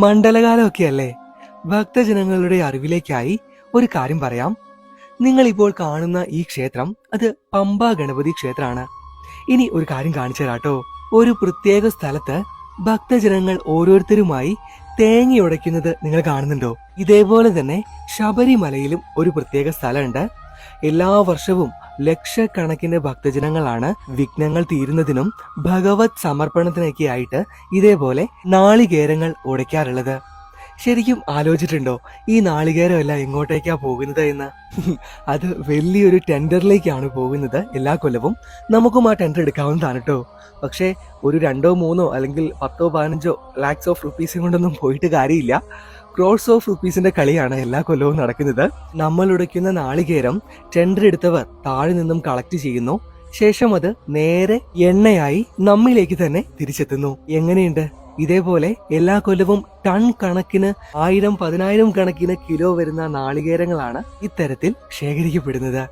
മണ്ഡലകാലമൊക്കെ അല്ലേ ഭക്തജനങ്ങളുടെ അറിവിലേക്കായി ഒരു കാര്യം പറയാം. നിങ്ങൾ ഇപ്പോൾ കാണുന്ന ഈ ക്ഷേത്രം അത് പമ്പ ഗണപതി ക്ഷേത്രമാണ്. ഇനി ഒരു കാര്യം കാണിച്ചു തരാട്ടോ. ഒരു പ്രത്യേക സ്ഥലത്ത് ഭക്തജനങ്ങൾ ഓരോരുത്തരുമായി തേങ്ങ ഉടയ്ക്കുന്നത് നിങ്ങൾ കാണുന്നുണ്ടോ? ഇതേപോലെ തന്നെ ശബരിമലയിലും ഒരു പ്രത്യേക സ്ഥലമുണ്ട്. എല്ലാ വർഷവും ലക്ഷക്കണക്കിന് ഭക്തജനങ്ങളാണ് വിഘ്നങ്ങൾ തീരുന്നതിനും ഭഗവത് സമർപ്പണത്തിനൊക്കെ ആയിട്ട് ഇതേപോലെ നാളികേരങ്ങൾ ഉടയ്ക്കാറുള്ളത്. ശരിക്കും ആലോചിച്ചിട്ടുണ്ടോ? ഈ നാളികേരം എല്ലാം എങ്ങോട്ടേക്കാ പോകുന്നത് എന്ന്? അത് വലിയൊരു ടെൻഡറിലേക്കാണ് പോകുന്നത് എല്ലാ കൊല്ലവും. നമുക്കും ആ ടെൻഡർ എടുക്കാവുന്നതാണ് കേട്ടോ പക്ഷേ ഒരു രണ്ടോ മൂന്നോ അല്ലെങ്കിൽ പത്തോ പതിനഞ്ചോ ലാക്സ് ഓഫ് റുപ്പീസും കൊണ്ടൊന്നും പോയിട്ട് കാര്യമില്ല. ക്രോഡ്സ് ഓഫ് റുപ്പീസിന്റെ കളിയാണ് എല്ലാ കൊല്ലവും നടക്കുന്നത്. നമ്മൾ ഉടയ്ക്കുന്ന നാളികേരം ടെൻഡർ എടുത്തവർ താഴെ നിന്നും കളക്ട് ചെയ്യുന്നു. ശേഷം അത് നേരെ എണ്ണയായി നമ്മിലേക്ക് തന്നെ തിരിച്ചെത്തുന്നു. എങ്ങനെയുണ്ട്? ഇതേപോലെ എല്ലാ കൊല്ലവും ടൺ കണക്കിന് ആയിരം പതിനായിരം കണക്കിന് കിലോ വരുന്ന നാളികേരങ്ങളാണ് ഇത്തരത്തിൽ ശേഖരിക്കപ്പെടുന്നത്.